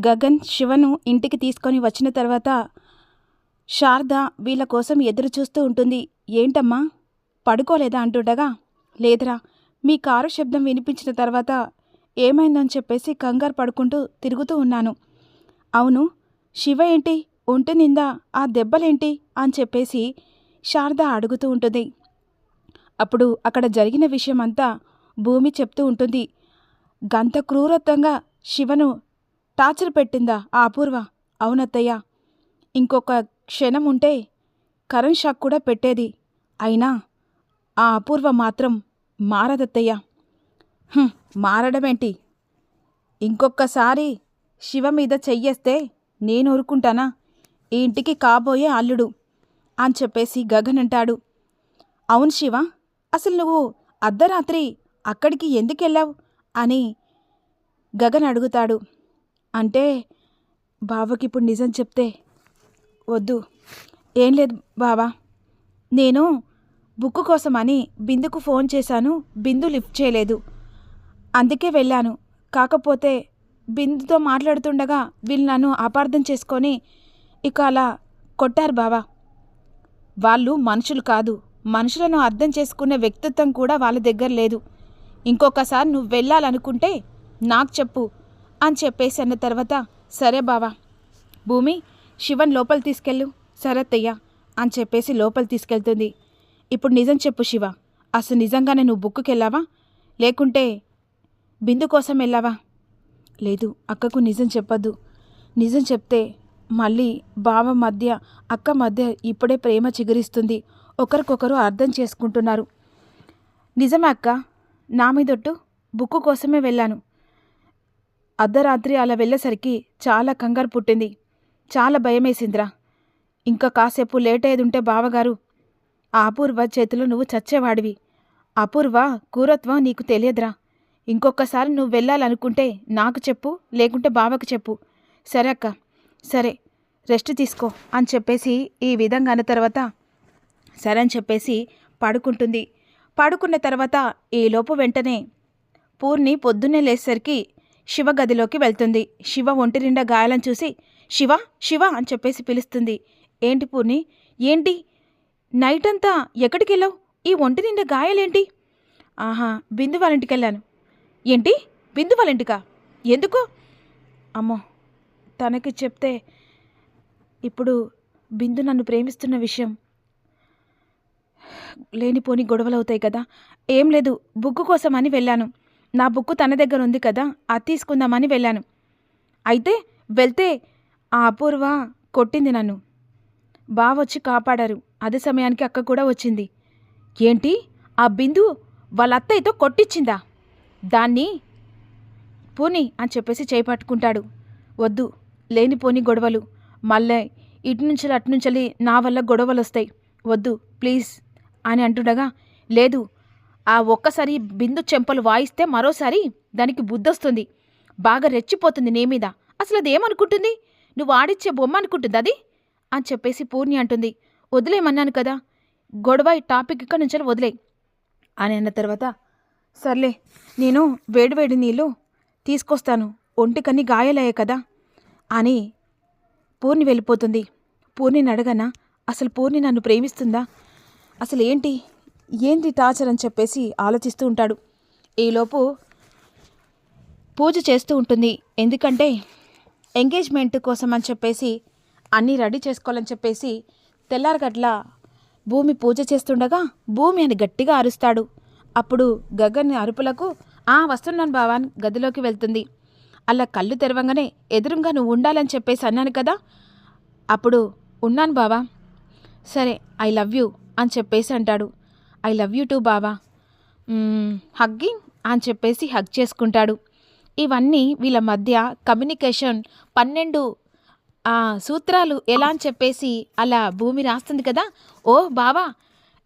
గగన్ శివను ఇంటికి తీసుకొని వచ్చిన తర్వాత శారద వీళ్ళ కోసం ఎదురు చూస్తూ ఉంటుంది. ఏంటమ్మా? పడుకోలేదా? అంటుండగా. లేదురా. మీ కారు శబ్దం వినిపించిన తర్వాత ఏమైందని చెప్పేసి కంగారు పడుకుంటూ తిరుగుతూ ఉన్నాను. అవును. శివ ఏంటి? ఒంటి నిందా ఆ దెబ్బలేంటి? అని చెప్పేసి శారద అడుగుతూ ఉంటుంది. అప్పుడు అక్కడ జరిగిన విషయం అంతా భూమి చెప్తూ ఉంటుంది. గంత క్రూరత్వంగా శివను టార్చర్ పెట్టిందా? ఆ అపూర్వ. అవునత్తయ్య. ఇంకొక క్షణం ఉంటే కరెంట్ షాక్ కూడా పెట్టేది. అయినా ఆ అపూర్వ మాత్రం మారదత్తయ్య. మారడమేంటి? ఇంకొక్కసారి శివ మీద చెయ్యేస్తే నేను ఊరుకుంటానా? ఈ ఇంటికి కాబోయే అల్లుడు అని చెప్పేసి గగన్ అంటాడు. అవును శివ అసలు నువ్వు అర్ధరాత్రి అక్కడికి ఎందుకెళ్ళావు? అని గగన్ అడుగుతాడు. అంటే బావకి ఇప్పుడు నిజం చెప్తే వద్దు. ఏం లేదు బావా. నేను బుక్ కోసమని బిందుకు ఫోన్ చేశాను బిందు లిఫ్ట్ చేయలేదు. అందుకే వెళ్ళాను. కాకపోతే బిందుతో మాట్లాడుతుండగా వీళ్ళు నన్ను అపార్థం చేసుకొని ఇక అలా కొట్టారు బావా. వాళ్ళు మనుషులు కాదు. మనుషులను అర్థం చేసుకునే వ్యక్తిత్వం కూడా వాళ్ళ దగ్గర లేదు. ఇంకొకసారి నువ్వు వెళ్ళాలనుకుంటే నాకు చెప్పు. అని చెప్పేసి అన్న తర్వాత సరే బావా భూమి శివన్ లోపల తీసుకెళ్ళు సరత్తయ్య అని చెప్పేసి లోపల తీసుకెళ్తుంది. ఇప్పుడు నిజం చెప్పు శివ అసలు నిజంగానే నువ్వు బుక్కుకి వెళ్ళావా? లేకుంటే బిందు కోసం వెళ్ళావా? లేదు అక్కకు నిజం చెప్పద్దు. నిజం చెప్తే మళ్ళీ బావ మధ్య అక్క మధ్య ఇప్పుడే ప్రేమ చిగురిస్తుంది. ఒకరికొకరు అర్థం చేసుకుంటున్నారు. నిజమే అక్క నా మీదొట్టు బుక్కు కోసమే వెళ్ళాను. అర్ధరాత్రి అలా వెళ్ళేసరికి చాలా కంగారు పుట్టింది. చాలా భయమేసిందిరా. ఇంకా కాసేపు లేట్ అయ్యేది ఉంటే బావగారు ఆ అపూర్వ చేతిలో నువ్వు చచ్చేవాడివి. అపూర్వ కూరత్వం నీకు తెలియదురా. ఇంకొకసారి నువ్వు వెళ్ళాలనుకుంటే నాకు చెప్పు లేకుంటే బావకు చెప్పు. సరే అక్క సరే రెస్ట్ తీసుకో అని చెప్పేసి ఈ విధంగా అన్న తర్వాత సరే అని చెప్పేసి పడుకుంటుంది. పడుకున్న తర్వాత ఈలోపు వెంటనే పూర్ణి పొద్దున్నే లేసరికి శివ గదిలోకి వెళ్తుంది. శివ ఒంటి నిండా గాయాలను చూసి శివ శివ అని చెప్పేసి పిలుస్తుంది. ఏంటి పూర్ణి? ఏంటి? నైట్ అంతా ఎక్కడికి వెళ్ళావు? ఈ ఒంటి నిండా గాయాలేంటి? ఆహా బిందు వాళ్ళ ఇంటికి వెళ్ళాను. ఏంటి? బిందు వాళ్ళ ఇంటికా? ఎందుకు? అమ్మో తనకి చెప్తే ఇప్పుడు బిందు నన్ను ప్రేమిస్తున్న విషయం లేనిపోని గొడవలు అవుతాయి కదా. ఏం లేదు బుక్కు కోసమని వెళ్ళాను. నా బుక్కు తన దగ్గర ఉంది కదా అది తీసుకుందామని వెళ్ళాను. అయితే వెళ్తే ఆ అపూర్వ కొట్టింది నన్ను. బావొచ్చి కాపాడారు. అదే సమయానికి అక్క కూడా వచ్చింది. ఏంటి? ఆ బిందు వాళ్ళ అత్తయ్యతో కొట్టించిందా దాన్ని పోని అని చెప్పేసి చేపట్టుకుంటాడు. వద్దు లేనిపోని గొడవలు. మళ్ళీ ఇటు నుంచి అటు నుంచి నా వల్ల గొడవలు వస్తాయి. వద్దు ప్లీజ్ అని అంటుండగా లేదు ఆ ఒక్కసారి బిందు చెంపలు వాయిస్తే మరోసారి దానికి బుద్ధొస్తుంది. బాగా రెచ్చిపోతుంది నీ మీద. అసలు అదేమనుకుంటుంది? నువ్వు ఆడిచ్చే బొమ్మ అనుకుంటుంది అది? అని చెప్పేసి పూర్ణి అంటుంది. వదిలేయమన్నాను కదా. గొడవ ఈ టాపిక్ ఇక్కడ నుంచి వదిలే. అని అన్న తర్వాత సర్లే నేను వేడివేడి నీళ్ళు తీసుకొస్తాను. ఒంటికన్నీ గాయాలయ్యాయి కదా అని పూర్ణి వెళ్ళిపోతుంది. పూర్ణిని అడగనా? అసలు పూర్ణి నన్ను ప్రేమిస్తుందా? అసలు ఏంటి ఏంటి టార్చర్ అని చెప్పేసి ఆలోచిస్తూ ఉంటాడు. ఈలోపు పూజ చేస్తూ ఉంటుంది. ఎందుకంటే ఎంగేజ్మెంట్ కోసం అని చెప్పేసి అన్నీ రెడీ చేసుకోవాలని చెప్పేసి తెల్లారగట్ల భూమి పూజ చేస్తుండగా భూమి అని గట్టిగా అరుస్తాడు. అప్పుడు గగన్ అరుపులకు ఆ వస్తున్నాను బావా అని గదిలోకి వెళ్తుంది. అలా కళ్ళు తెరవంగానే ఎదురుగా నువ్వు ఉండాలని చెప్పేసి అన్నాను కదా. అప్పుడు ఉన్నాను బావా. సరే ఐ లవ్ యూ అని చెప్పేసి అంటాడు. ఐ లవ్ యూ టూ బావా. హగ్గింగ్ అని చెప్పేసి హగ్ చేసుకుంటాడు. ఇవన్నీ వీళ్ళ మధ్య కమ్యూనికేషన్ పన్నెండు సూత్రాలు ఎలా అని చెప్పేసి అలా భూమి రాస్తుంది కదా? ఓ బావా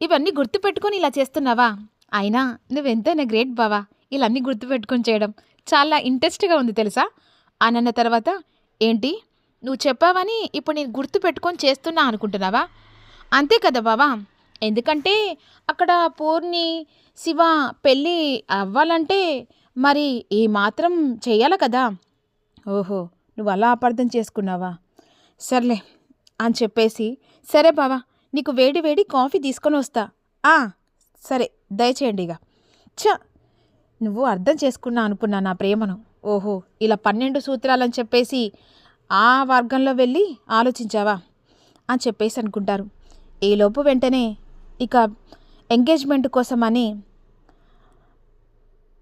ఇవన్నీ గుర్తుపెట్టుకొని ఇలా చేస్తున్నావా? అయినా నువ్వెంతైనా గ్రేట్ బావా. ఇలా అన్నీ గుర్తుపెట్టుకొని చేయడం చాలా ఇంట్రెస్ట్గా ఉంది తెలుసా? అని అన్న తర్వాత ఏంటి? నువ్వు చెప్పావని ఇప్పుడు నేను గుర్తుపెట్టుకొని చేస్తున్నా అనుకుంటున్నావా? అంతే కదా బావా. ఎందుకంటే అక్కడ పూర్ణి శివ పెళ్ళి అవ్వాలంటే మరి ఈ మాత్రం చేయాలి కదా. ఓహో నువ్వు అలా అపార్థం చేసుకున్నావా? సర్లే అని చెప్పేసి సరే బావా నీకు వేడి వేడి కాఫీ తీసుకొని వస్తా. ఆ సరే దయచేయండి ఇక. చ నువ్వు అర్థం చేసుకున్నా అనుకున్నా నా ప్రేమను. ఓహో ఇలా పన్నెండు సూత్రాలని చెప్పేసి ఆ వర్గంలో వెళ్ళి ఆలోచించావా? అని చెప్పేసి అనుకుంటారు. ఈలోపు వెంటనే ఇక ఎంగేజ్మెంట్ కోసమని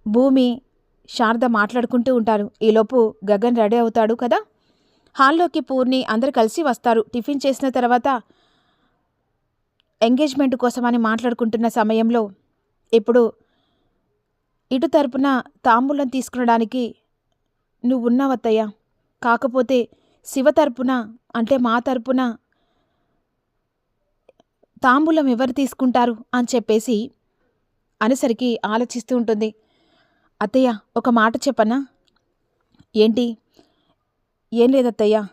భూమి శారద మాట్లాడుకుంటూ ఉంటారు. ఈలోపు గగన్ రెడీ అవుతాడు కదా? హాల్లోకి పూర్ణి అందరు కలిసి వస్తారు. టిఫిన్ చేసిన తర్వాత ఎంగేజ్మెంట్ కోసమని మాట్లాడుకుంటున్న సమయంలో ఇప్పుడు ఇటు తరపున తాంబూలం తీసుకునడానికి నువ్వున్నావత్తయ్య. కాకపోతే శివ తరపున అంటే మా తరపున తాంబూలం ఎవరు తీసుకుంటారు అని చెప్పేసి అనేసరికి ఆలోచిస్తూ ఉంటుంది. అత్తయ్య ఒక మాట చెప్పనా? ఏంటి? ఏం లేదత్తయ్య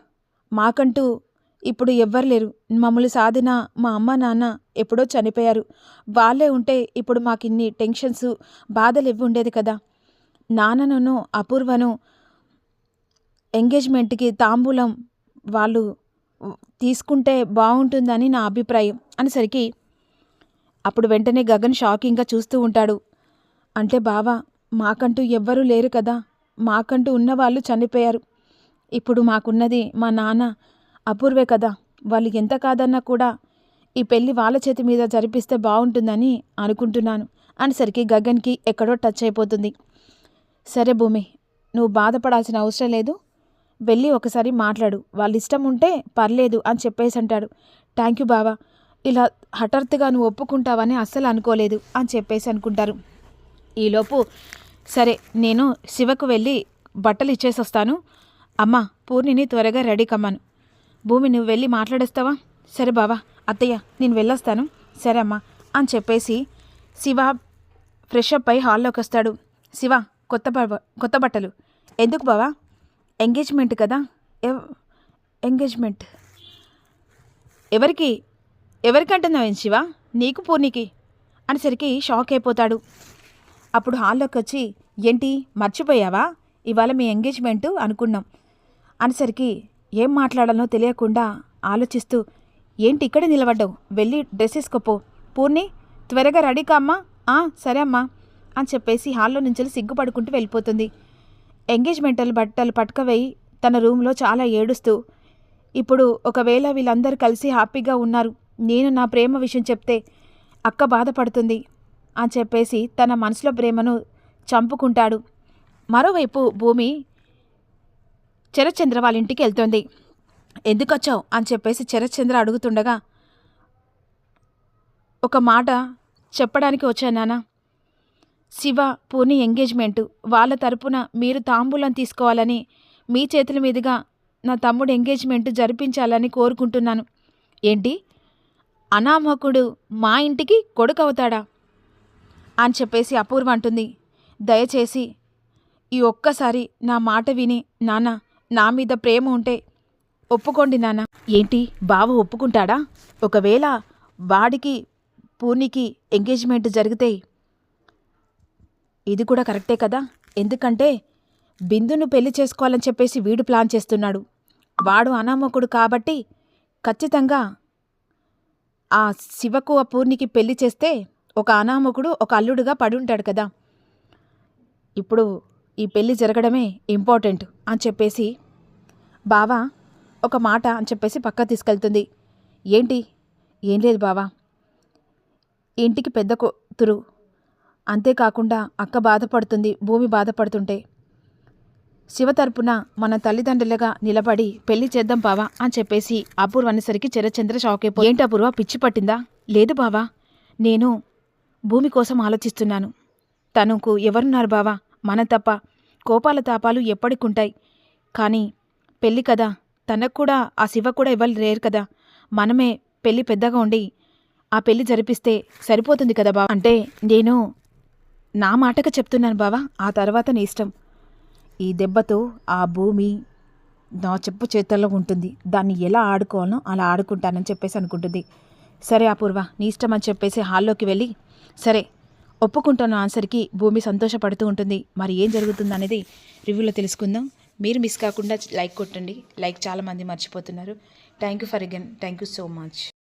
మాకంటూ ఇప్పుడు ఎవ్వరు లేరు. మమ్మల్ని సాధిన మా అమ్మ నాన్న ఎప్పుడో చనిపోయారు. వాళ్ళే ఉంటే ఇప్పుడు మాకు ఇన్ని టెన్షన్స్ బాధలు ఇవ్వి ఉండేది కదా. నాన్నను అపూర్వను ఎంగేజ్మెంట్కి తాంబూలం వాళ్ళు తీసుకుంటే బాగుంటుందని నా అభిప్రాయం అనేసరికి అప్పుడు వెంటనే గగన్ షాకింగ్గా చూస్తూ ఉంటాడు. అంటే బావా మాకంటూ ఎవ్వరూ లేరు కదా. మాకంటూ ఉన్నవాళ్ళు చనిపోయారు. ఇప్పుడు మాకున్నది మా నాన్న అపూర్వే కదా. వాళ్ళు ఎంత కాదన్నా కూడా ఈ పెళ్ళి వాళ్ళ చేతి మీద జరిపిస్తే బాగుంటుందని అనుకుంటున్నాను అనేసరికి గగన్కి ఎక్కడో టచ్ అయిపోతుంది. సరే భూమి నువ్వు బాధపడాల్సిన అవసరం లేదు. వెళ్ళి ఒకసారి మాట్లాడు. వాళ్ళ ఇష్టం ఉంటే పర్లేదు అని చెప్పేసి అంటాడు. థ్యాంక్ యూ బావా. ఇలా హఠాత్తుగా నువ్వు ఒప్పుకుంటావని అస్సలు అనుకోలేదు అని చెప్పేసి అనుకుంటారు. ఈలోపు సరే నేను శివకు వెళ్ళి బట్టలు ఇచ్చేసి వస్తాను అమ్మ పూర్ణిని త్వరగా రెడీ కమ్మాను. భూమి నువ్వు వెళ్ళి మాట్లాడేస్తావా? సరే బావా అత్తయ్య నేను వెళ్ళొస్తాను. సరే అమ్మా అని చెప్పేసి శివ ఫ్రెష్ అప్ అయి హాల్లోకి వస్తాడు శివ కొత్త కొత్త బట్టలు. ఎందుకు బావా? ఎంగేజ్మెంట్ కదా? ఎవ్ ఎంగేజ్మెంట్. ఎవరికి ఎవరికంటున్నావు ఏం శివ? నీకు పూర్ణికి? అనేసరికి షాక్ అయిపోతాడు. అప్పుడు హాల్లోకి వచ్చి ఏంటి మర్చిపోయావా? ఇవాళ మీ ఎంగేజ్మెంటు అనుకున్నాం. అనేసరికి ఏం మాట్లాడాలో తెలియకుండా ఆలోచిస్తూ ఏంటి ఇక్కడ నిలబడ్డావు? వెళ్ళి డ్రెస్ వేసుకోపో. పూర్ణి త్వరగా రెడీ కామ్మా? సరే అమ్మా. అని చెప్పేసి హాల్లో నుంచి సిగ్గుపడుకుంటూ వెళ్ళిపోతుంది. ఎంగేజ్మెంటల్ బట్టలు పట్టుకవేయి తన రూమ్లో చాలా ఏడుస్తూ ఇప్పుడు ఒకవేళ వీళ్ళందరూ కలిసి హ్యాపీగా ఉన్నారు నేను నా ప్రేమ విషయం చెప్తే అక్క బాధపడుతుంది అని చెప్పేసి తన మనసులో ప్రేమను చంపుకుంటాడు. మరోవైపు భూమి చరచంద్ర వాళ్ళ ఇంటికి వెళ్తుంది. ఎందుకొచ్చావు? అని చెప్పేసి చరచంద్ర అడుగుతుండగా ఒక మాట చెప్పడానికి వచ్చాను నాన్న. శివ పూర్ణి ఎంగేజ్మెంటు. వాళ్ళ తరపున మీరు తాంబూలం తీసుకోవాలని మీ చేతుల మీదుగా నా తమ్ముడు ఎంగేజ్మెంట్ జరిపించాలని కోరుకుంటున్నాను. ఏంటి? అనామకుడు మా ఇంటికి కొడుకు అవుతాడా అని చెప్పేసి అపూర్వ అంటుంది. దయచేసి ఈ ఒక్కసారి నా మాట విని నాన్న నా మీద ప్రేమ ఉంటే ఒప్పుకోండి నాన్న. ఏంటి? బావ ఒప్పుకుంటాడా? ఒకవేళ వాడికి పూర్ణికి ఎంగేజ్మెంట్ జరిగితే ఇది కూడా కరెక్టే కదా? ఎందుకంటే బిందును పెళ్ళి చేసుకోవాలని చెప్పేసి వీడు ప్లాన్ చేస్తున్నాడు. వాడు అనామకుడు కాబట్టి ఖచ్చితంగా ఆ శివకు ఆ పూర్ణికి పెళ్ళి చేస్తే ఒక అనామకుడు ఒక అల్లుడుగా పడి ఉంటాడు కదా. ఇప్పుడు ఈ పెళ్ళి జరగడమే ఇంపార్టెంట్ అని చెప్పేసి బావా ఒక మాట అని చెప్పేసి పక్క తీసుకెళ్తుంది. ఏంటి? ఏం లేదు బావా. ఇంటికి పెద్ద కూతురు అంతేకాకుండా అక్క బాధపడుతుంది భూమి బాధపడుతుంటే. శివ తరపున మన తల్లిదండ్రులుగా నిలబడి పెళ్ళి చేద్దాం బావా అని చెప్పేసి అపూర్వ అనేసరికి చరచంద్ర షాక్ అయిపో ఏంటి అపూర్వ పిచ్చి పట్టిందా? లేదు బావా నేను భూమి కోసం ఆలోచిస్తున్నాను. తనకు ఎవరున్నారు బావా? మన తప్ప కోపాల తాపాలు ఎప్పటికుంటాయి. కానీ పెళ్ళి కదా తనకు కూడా ఆ శివ కూడా ఇవ్వాలి లేరు కదా. మనమే పెళ్ళి పెద్దగా ఉండి ఆ పెళ్ళి జరిపిస్తే సరిపోతుంది కదా బావ? అంటే నేను నా మాటగా చెప్తున్నాను బావా ఆ తర్వాత నీ ఇష్టం. ఈ దెబ్బతో ఆ భూమి నా చెప్పు చేతుల్లో ఉంటుంది. దాన్ని ఎలా ఆడుకోవాలో అలా ఆడుకుంటానని చెప్పేసి అనుకుంటుంది. సరే అపూర్వ నీ ఇష్టం అని చెప్పేసి హాల్లోకి వెళ్ళి సరే ఒప్పుకుంటున్న ఆన్సర్కి భూమి సంతోషపడుతూ ఉంటుంది. మరి ఏం జరుగుతుంది అనేది రివ్యూలో తెలుసుకుందాం. మీరు మిస్ కాకుండా లైక్ కొట్టండి. లైక్ చాలామంది మర్చిపోతున్నారు. Thank you for again. Thank you so much.